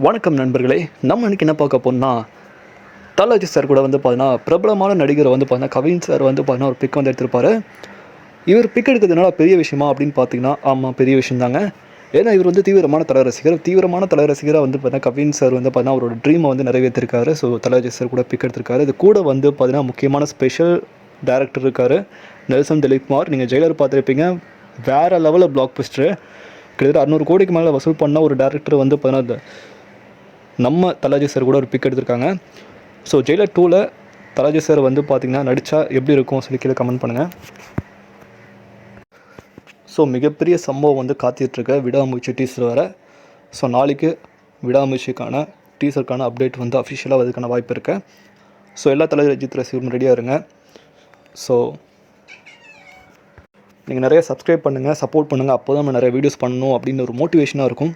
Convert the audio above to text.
வணக்கம் நண்பர்களே நம்ம இன்னைக்கு என்ன பார்க்க போனா தலாஜி சார் கூட வந்து பார்த்தீங்கன்னா பிரபலமான நடிகர் வந்து பார்த்தீங்கன்னா கவின் சார் வந்து பார்த்தீங்கன்னா ஒரு பிக் வந்து எடுத்திருப்பாரு. இவர் பிக் எடுக்கிறதுனால பெரிய விஷயமா அப்படின்னு பார்த்தீங்கன்னா ஆமாம் பெரிய விஷயம் தாங்க ஏன்னா இவர் வந்து தீவிரமான தலை ரசிகர். தீவிரமான தலை ரசிகராக வந்து பார்த்தீங்கன்னா கவின் சார் வந்து பார்த்தீங்கன்னா அவரோட ட்ரீமை வந்து நிறைவேற்றிருக்காரு. ஸோ தலாஜி சார் கூட பிக் எடுத்திருக்காரு. இது கூட வந்து பார்த்தீங்கன்னா முக்கியமான ஸ்பெஷல் டேரக்டர் இருக்கார் நெல்சன் திலீப்குமார். நீங்கள் ஜெயிலர் பார்த்துருப்பீங்க. வேறு லெவலில் பிளாக் பஸ்டரு கிட்டத்தட்ட அறுநூறு கோடிக்கு மேலே வசூல் பண்ண ஒரு டேரக்டர் வந்து பார்த்தீங்கன்னா நம்ம தலாஜி சார் கூட ஒரு பிக் எடுத்திருக்காங்க. ஸோ ஜெயிலர் டூவில் தலாஜி சார் வந்து பார்த்திங்கன்னா நடித்தா எப்படி இருக்கும் சொல்லி கீழே கமெண்ட் பண்ணுங்கள் ஸோ மிகப்பெரிய சம்பவம் வந்து காத்திட்ருக்க விடாமுயற்சி டீசர் வர ஸோ நாளைக்கு விடாமுயற்சிக்கான டீசருக்கான அப்டேட் வந்து அஃபிஷியலாக வரதுக்கான வாய்ப்பு இருக்குது ஸோ எல்லா தலைவர் ரஜித் ரசிகரும் ரெடியாக இருங்க. ஸோ நீங்கள் நிறைய சப்ஸ்கிரைப் பண்ணுங்கள் சப்போர்ட் பண்ணுங்கள் அப்போ தான் நம்ம நிறைய வீடியோஸ் பண்ணணும் அப்படின்னு ஒரு மோட்டிவேஷனாக இருக்கும்.